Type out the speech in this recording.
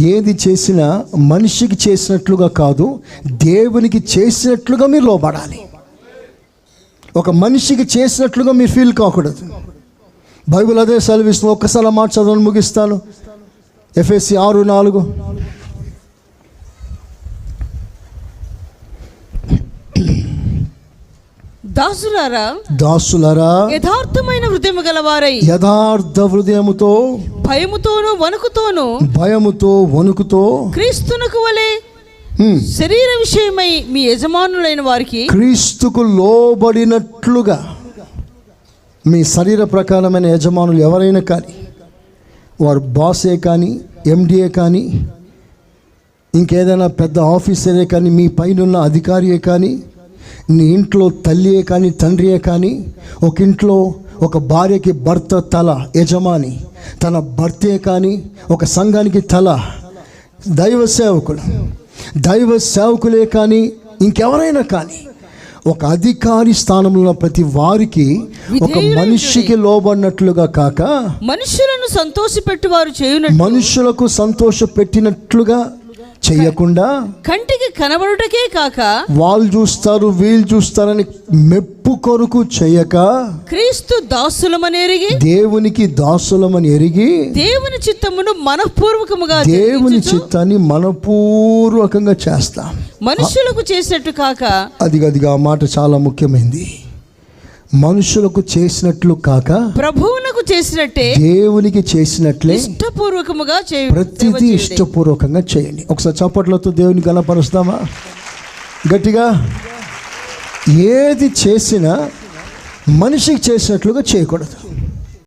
ఏది చేసినా మనిషికి చేసినట్లుగా కాదు దేవునికి చేసినట్లుగా మీరు లోపడాలి ఒక మనిషికి చేసినట్లుగా మీరు ఫీల్ కాకూడదు. బైబిల్ అదే సెలవిస్తుంది. ఒక్కసారి మాట చదవని ముగిస్తాను. ఎఫ్ఎస్సి ఆరు నాలుగు. దాసులారా దాసులరా యథార్థమైన హృదయం గలవారై. యథార్థ హృదయముతో భయముతోను వణుకుతోను భయముతో వణుకుతో క్రీస్తునకు వలె శరీర విషయమై మీ యజమానులైన వారికి క్రీస్తుకు లోబడినట్లుగా మీ శరీర ప్రకారమైన యజమానులు ఎవరైనా కానీ వారు బాసే కానీ ఎండిఏ కానీ ఇంకేదైనా పెద్ద ఆఫీసరే కానీ మీ పైన ఉన్న అధికారియే కానీ నీ ఇంట్లో తల్లియే కానీ తండ్రియే కానీ ఒక ఇంట్లో ఒక భార్యకి భర్త తల యజమాని తన భర్తే కానీ ఒక సంఘానికి తల దైవ సేవకులు. దైవ సేవకులే కానీ ఇంకెవరైనా కానీ ఒక అధికారి స్థానంలో ఉన్న ప్రతి వారికి ఒక మనిషికి లోబడినట్లుగా కాక మనుషులను సంతోషపెట్టు వారు చేయునట్టు మనుషులకు సంతోష పెట్టినట్లుగా చేయకుండా కంటికి కనబడుటకే కాక వాళ్ళు చూస్తారు వీళ్ళు చూస్తారని మెప్పు కొరకు చేయక క్రీస్తు దాసులమనేరిగి దేవునికి దాసులమని ఎరిగి దేవుని చిత్తమును మనఃపూర్వకముగా దేవుని చిత్తాన్ని మనపూర్వకంగా చేస్తాం. మనుషులకు చేసినట్టు కాక అది అదిగా ఆ మాట చాలా ముఖ్యమైనది మనుషులకు చేసినట్లు కాక ప్రభువునకు చేసినట్టే దేవునికి చేసినట్లే ఇష్టపూర్వకముగా చేయు ప్రతిదీ ఇష్టపూర్వకంగా చేయండి. ఒకసారి చప్పట్లతో దేవుని గణపరుస్తామా గట్టిగా? ఏది చేసినా మనిషికి చేసినట్లుగా చేయకూడదు.